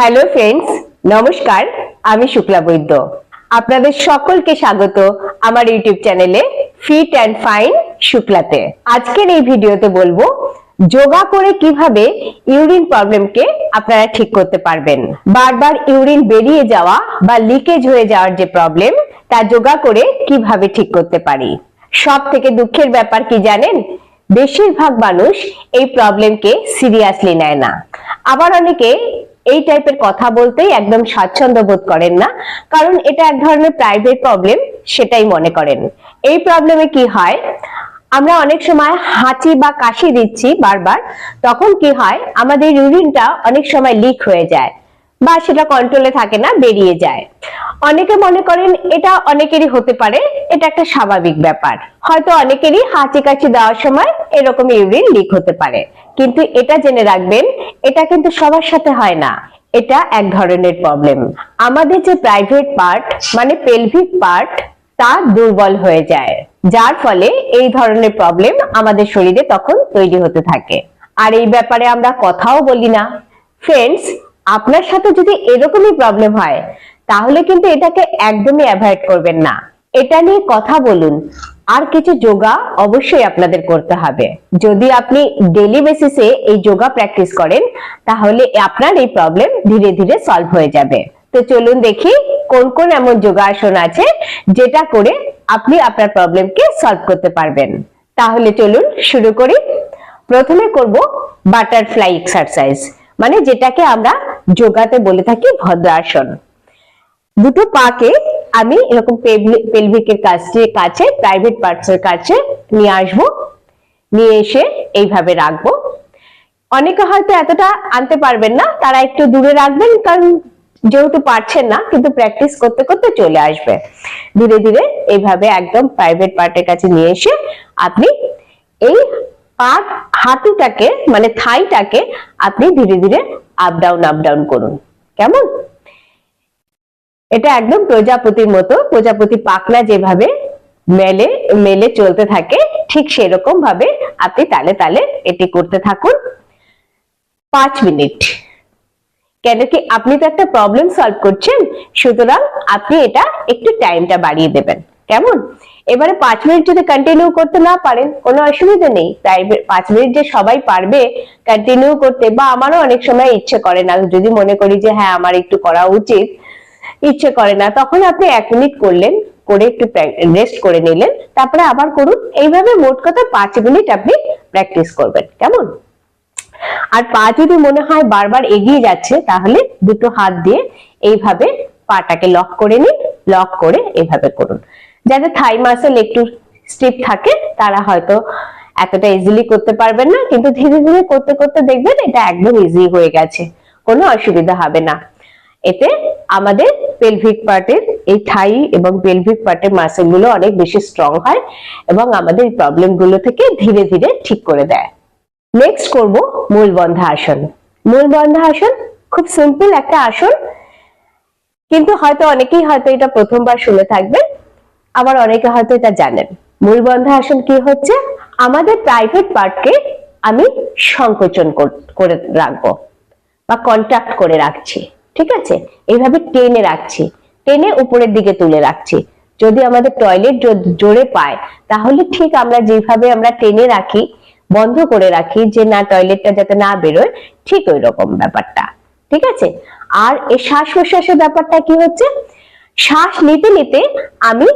Hello friends নমস্কার, আমি শুক্লা বৈদ্য। আপনাদের সকলকে স্বাগত আমার ইউটিউব চ্যানেলে ফিট অ্যান্ড ফাইন শুক্লাতে। আজকের এই ভিডিওতে বলব, যোগা করে কীভাবে ইউরিন প্রবলেমকে আপনারা ঠিক করতে পারবেন। বারবার ইউরিন বেরিয়ে যাওয়া বা লিকেজ হয়ে যাওয়ার যে প্রবলেম, তা যোগা করে কীভাবে ঠিক করতে পারি। সব থেকে দুঃখের ব্যাপার কি জানেন? বেশিরভাগ মানুষ এই প্রবলেমকে সিরিয়াসলি নেয় না। আবার অনেকে এই টাইপের কথা বলতেই একদম স্বাচ্ছন্দ্য বোধ করেন না। কারণ এটা এক ধরনের প্রাইভেট প্রবলেম সেটাই মনে করেন। এই প্রবলেমে কি হয়? আমরা অনেক সময় হাঁচি বা কাশি দিচ্ছি বারবার, তখন কি হয়? আমাদের ইউরিনটা অনেক সময় লিক হয়ে যায় বা সেটা কন্ট্রোলে থাকে না, বেরিয়ে যায়। অনেকে মনে করেন এটা অনেকেরই হতে পারে, এটা একটা স্বাভাবিক ব্যাপার। হয়তো অনেকেরই হাঁচি কাশি দেওয়ার সময় এরকম ইউরিন লিক হতে পারে। কিন্তু এটা জেনে রাখবেন এটা কিন্তু সবার সাথে হয় না। এটা এক ধরনের প্রবলেম আমাদের যে প্রাইভেট পার্ট মানে পেলভিক পার্ট তা দুর্বল হয়ে যায়। যার ফলে এই ধরনের প্রবলেম আমাদের শরীরে তখন তৈরি হতে থাকে। আর এই ব্যাপারে আমরা কথাও বলি না। ফ্রেন্ডস আপনার সাথে যদি এরকমই প্রবলেম হয়, তাহলে কিন্তু এটাকে একদমই অ্যাভয়েড করবেন না। এটা নিয়ে কথা বলুন। আর কিছু যোগা অবশ্যই আপনাদের করতে হবে। যদি আপনি ডেলি বেসিসে এই যোগা প্র্যাকটিস করেন, তাহলে আপনার এই প্রবলেম ধীরে ধীরে সলভ হয়ে যাবে। তো চলুন দেখি কোন কোন এমন যোগাসন আছে যেটা করে আপনি আপনার প্রবলেমকে সলভ করতে পারবেন। তাহলে চলুন শুরু করি। প্রথমে করব বাটারফ্লাই এক্সারসাইজ মানে যেটাকে আমরা যোগাতে বলে থাকি ভদ্রাসন। দুটো পাকে আমি এরকম পেলভিকের কাছে কাছে প্রাইভেট পার্টস এর কাছে নিয়ে আসব, নিয়ে এসে এইভাবে রাখব। অনেকে হয়তো এতটা আনতে পারবেন না, তারা একটু দূরে রাখবেন, কারণ যেহেতু পারছেন না, কিন্তু প্র্যাকটিস করতে করতে চলে আসবে। ধীরে ধীরে এইভাবে একদম প্রাইভেট পার্টের কাছে নিয়ে এসে আপনি এই পা হাঁটুটাকে মানে থাইটাকে আপনি ধীরে ধীরে আপ ডাউন আপ ডাউন করুন। কেমন? এটা একদম প্রজাপতির মতো, প্রজাপতি পাকনা যেভাবে মেলে মেলে চলতে থাকে, ঠিক সেরকম ভাবে আপনি তালে তালে এটি করতে থাকুন। পাঁচ মিনিট। কেন কি আপনি তো একটা প্রবলেম সলভ করছেন, সুতরাং আপনি এটা একটু টাইমটা বাড়িয়ে দেবেন। কেমন? এবারে পাঁচ মিনিট যদি কন্টিনিউ করতে না পারেন, কোনো অসুবিধা নেই। তাই পাঁচ মিনিট যে সবাই পারবে কন্টিনিউ করতে, বা আমারও অনেক সময় ইচ্ছে করে না, যদি মনে করি যে হ্যাঁ আমার একটু করা উচিত ইচ্ছে করে না। তখন আপনি এক মিনিট করলেন, করে একটু রেস্ট করে নিলেন। তারপরে আবার করুন। এইভাবে মোট কথা পাঁচ মিনিট আপনি প্র্যাকটিস করবেন। কেমন? আর পা যদি মনে হয় বারবার এগিয়ে যাচ্ছে, তাহলে দুটো হাত দিয়ে এইভাবে পাটাকে লক করে নিন লক করে এইভাবে করুন। যাদের থাই মাসেল একটু স্টিপ থাকে, তারা হয়তো এতটা ইজিলি করতে পারবেন না। কিন্তু ধীরে ধীরে করতে করতে দেখবেন এটা একদম ইজি হয়ে গেছে। কোনো অসুবিধা হবে না। এতে আমাদের পেলভিক পার্টের এই থাই এবং পেলভিক পার্টের মাসেলগুলো অনেক বেশি স্ট্রং হয় এবং আমাদের প্রবলেমগুলো থেকে ধীরে ধীরে ঠিক করে দেয়। নেক্সট করব মূল বন্ধা আসন মূল বন্ধা আসন খুব সিম্পল একটা আসন, কিন্তু হয়তো অনেকেই হয়তো এটা প্রথমবার শুনে থাকবেন, আবার অনেকে হয়তো এটা জানেন। মূল বন্ধা আসন কি হচ্ছে? আমাদের প্রাইভেট পার্টকে আমি সংকোচন করে রাখব বা কন্ট্যাক্ট করে রাখছি। ঠিক আছে? এইভাবে টেনে রাখছি। টেনে উপরের দিকে তুলে রাখছি। যদি আমাদের টয়লেট জোরে পায়, তাহলে ঠিক আমরা যেভাবে আমরা টেনে রাখি, বন্ধ করে রাখি যে না, টয়লেটটা যাতে না বেরোয়, ঠিক ওই রকম ব্যাপারটা। ঠিক আছে? আর এই শ্বাস প্রশ্বাসের ব্যাপারটা কি হচ্ছে? শ্বাস নিতে নিতে আমি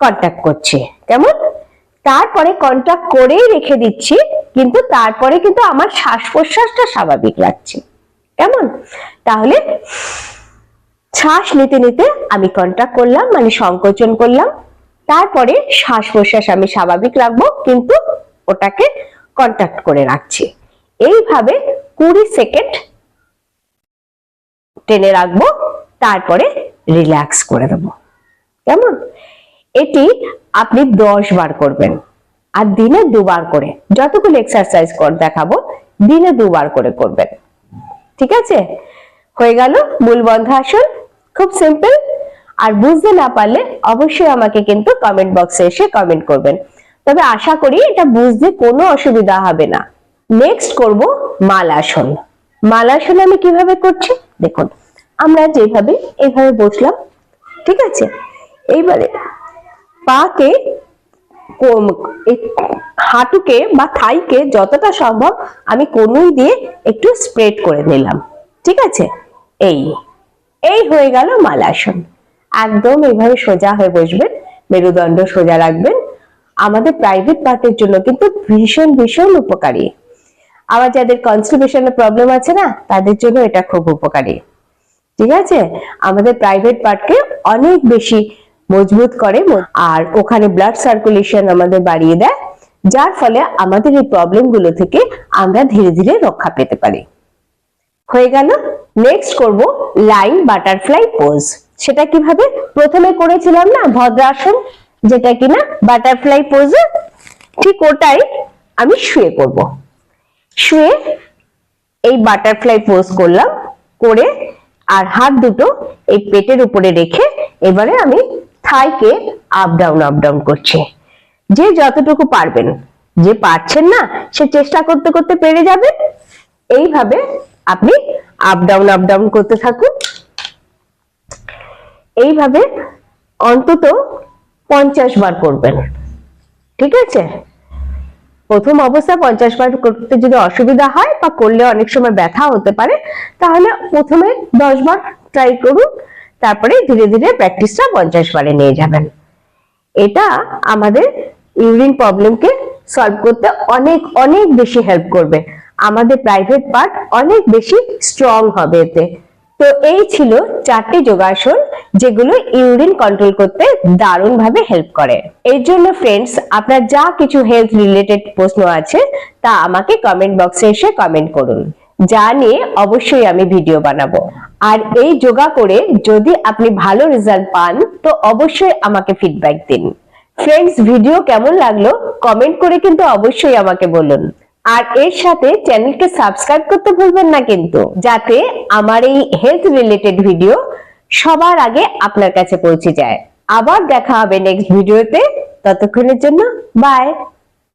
কন্ট্যাক্ট করছি। কেমন? তারপরে কন্ট্যাক্ট করেই রেখে দিচ্ছি, কিন্তু তারপরে কিন্তু আমার শ্বাস প্রশ্বাসটা স্বাভাবিক রাখছি কেমন? তাহলে শ্বাস নিতে নিতে আমি কন্ট্যাক্ট করলাম মানে সংকোচন করলাম। তারপরে শ্বাস প্রশ্বাস আমি স্বাভাবিক রাখব, কিন্তু ওটাকে কন্ট্যাক্ট করে রাখছি। এইভাবে কুড়ি সেকেন্ড টেনে রাখব, তারপরে রিল্যাক্স করে দেবো। কেমন? এটি আপনি দশ বার করবেন, আর দিনে দুবার করে, যতগুলো এক্সারসাইজ কর দেখাবো, দিনে দুবার করে করবেন। ঠিক আছে? হয়ে গেল মূল বন্ধ আসন খুব সিম্পল আর বুঝতে না পারলে অবশ্যই আমাকে কিন্তু কমেন্ট বক্সে এসে কমেন্ট করবেন। তবে আশা করি এটা বুঝতে কোনো অসুবিধা হবে না। নেক্সট করব মাল আসন আমি কীভাবে করছি? দেখুন, আমরা যেভাবে এইভাবে বসলাম, ঠিক আছে? এইবারে পাকে হাঁটুকে বা থাইকে যতটা সম্ভব আমি কনুই দিয়ে একটু স্প্রেড করে নিলাম। ঠিক আছে? এই এই হয়ে গেল মালাসন। একদম এইভাবে সোজা হয়ে বসবেন, মেরুদণ্ড সোজা রাখবেন। আমাদের প্রাইভেট পার্টের জন্য কিন্তু ভীষণ ভীষণ উপকারী। আবার যাদের কনস্টিপেশনের প্রবলেম আছে না, তাদের জন্য এটা খুব উপকারী। ঠিক আছে? আমাদের প্রাইভেট পার্টকে অনেক বেশি মজবুত করে, আর ওখানে ব্লাড সার্কুলেশন আমাদের বাড়িয়ে দেয়। যার ফলে আমাদের এই প্রবলেমগুলো থেকে আমরা ধীরে ধীরে রক্ষা পেতে পারি। হয়ে গেল নেক্সট করব লাইন বাটারফ্লাই পোজ সেটা কীভাবে? প্রথমে করেছিলাম না ভদ্রাসন, যেটা কিনা বাটারফ্লাই পোজ ঠিক ওটাই আমি শুয়ে করব শুয়ে এই বাটারফ্লাই পোজ করলাম, করে আর হাত দুটো এই পেটের উপরে রেখে এবারে আমি থাইকে আপ ডাউন আপ ডাউন করছি। যে যতটুকু পারবেন। যে পারছেন না, সে চেষ্টা করতে করতে পেরে যাবেন এইভাবে আপনি আপ ডাউন আপ ডাউন করতে থাকুন। এইভাবে অন্তত পঞ্চাশ বার করবেন। ঠিক আছে? প্রথম অবস্থায় পঞ্চাশ বার করতে যদি অসুবিধা হয় বা করলে অনেক সময় ব্যথা হতে পারে, তাহলে প্রথমে দশ বার ট্রাই করুন। তারপরে ধীরে ধীরে প্র্যাকটিসটা পঞ্চাশ বারে নিয়ে যাবেন। এটা আমাদের ইউরিন প্রবলেমকে সলভ করতে অনেক অনেক বেশি হেল্প করবে। আমাদের প্রাইভেট পার্ট অনেক বেশি স্ট্রং হবে এতে। তো এই ছিল চারটি যোগাসন যেগুলো ইউরিন কন্ট্রোল করতে দারুণ ভাবে হেল্প করে। এর জন্য ফ্রেন্ডস আপনার যা কিছু হেলথ রিলেটেড প্রশ্ন আছে, তা আমাকে কমেন্ট বক্সে এসে কমেন্ট করুন। যা নিয়ে অবশ্যই আমি ভিডিও বানাবো। আর এই যোগা করে যদি আপনি ভালো রেজাল্ট পান, তো অবশ্যই আমাকে ফিডব্যাক দিন। ফ্রেন্ডস ভিডিও কেমন লাগল? কমেন্ট করে কিন্তু অবশ্যই আমাকে বলুন। আর এর সাথে চ্যানেলকে সাবস্ক্রাইব করতে ভুলবেন না কিন্তু, যাতে আমার এই হেলথ রিলেটেড ভিডিও সবার আগে আপনার কাছে পৌঁছে যায়। আবার দেখা হবে নেক্সট ভিডিওতে ততক্ষণের জন্য বাই